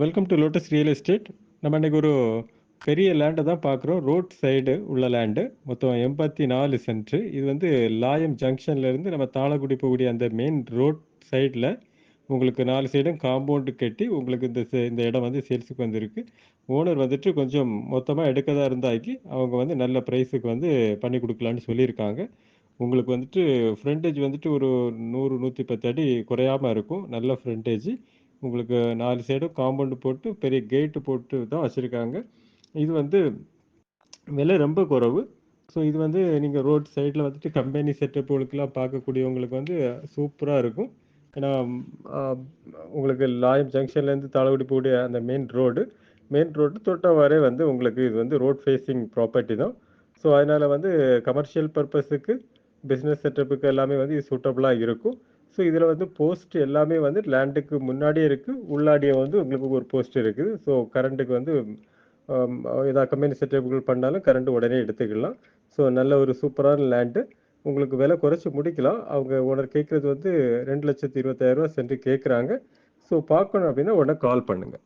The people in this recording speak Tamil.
Welcome to Lotus real estate நம்ம இன்னைக்கு ஒரு பெரிய லேண்டை தான் பார்க்குறோம். ரோட் சைடு உள்ள லேண்டு மொத்தம் எண்பத்தி நாலு சென்ட்ரு இது வந்து லாயம் ஜங்ஷன்லேருந்து நம்ம தாளக்குடி போகக்கூடிய அந்த மெயின் ரோட் சைடில் உங்களுக்கு நாலு சைடும் காம்பவுண்டு கட்டி உங்களுக்கு இந்த இந்த இடம் வந்து சேல்ஸுக்கு வந்திருக்கு. ஓனர் வந்துட்டு கொஞ்சம் மொத்தமாக எடுக்கதாக இருந்தாக்கி அவங்க வந்து நல்ல ப்ரைஸுக்கு வந்து பண்ணி கொடுக்கலான்னு சொல்லியிருக்காங்க. உங்களுக்கு வந்துட்டு ஃப்ரண்டேஜ் வந்துட்டு ஒரு நூறு நூற்றி பத்து அடி குறையாமல் இருக்கும். நல்ல ஃப்ரண்டேஜ் உங்களுக்கு நாலு சைடும் காம்பவுண்டு போட்டு பெரிய கேட்டு போட்டு தான் வச்சுருக்காங்க. இது வந்து விலை ரொம்ப குறைவு. ஸோ இது வந்து நீங்கள் ரோட் சைடில் வந்துட்டு கம்பெனி செட்டப்புகளுக்கெல்லாம் பார்க்கக்கூடியவங்களுக்கு வந்து சூப்பராக இருக்கும். ஏன்னா உங்களுக்கு லாயம் ஜங்ஷன்லேருந்து தாளகுடி போகக்கூடிய அந்த மெயின் ரோடு மெயின் ரோடு தொட்டவாறே வந்து உங்களுக்கு இது வந்து ரோட் ஃபேஸிங் ப்ராப்பர்ட்டி தான். ஸோ அதனால் வந்து கமர்ஷியல் பர்பஸுக்கு பிஸ்னஸ் செட்டப்புக்கு எல்லாமே வந்து இது சூட்டபுளாக இருக்கும். ஸோ இதில் வந்து போஸ்ட் எல்லாமே வந்து லேண்டுக்கு முன்னாடியே இருக்குது உள்ளாடியே வந்து உங்களுக்கு ஒரு போஸ்ட் இருக்குது. ஸோ கரண்ட்டுக்கு வந்து ஏதாவது கம்பெனி செட்டப்புகள் பண்ணாலும் கரண்ட் உடனே எடுத்துக்கலாம். ஸோ நல்ல ஒரு சூப்பரான லேண்டு உங்களுக்கு விலை குறைச்சி முடிக்கலாம். அவங்க ஓனர் கேட்குறது வந்து ரெண்டு லட்சத்தி இருபத்தாயிரரூவா சென்று கேட்குறாங்க ஸோ பார்க்கணும் அப்படின்னா உடனே கால் பண்ணுங்கள்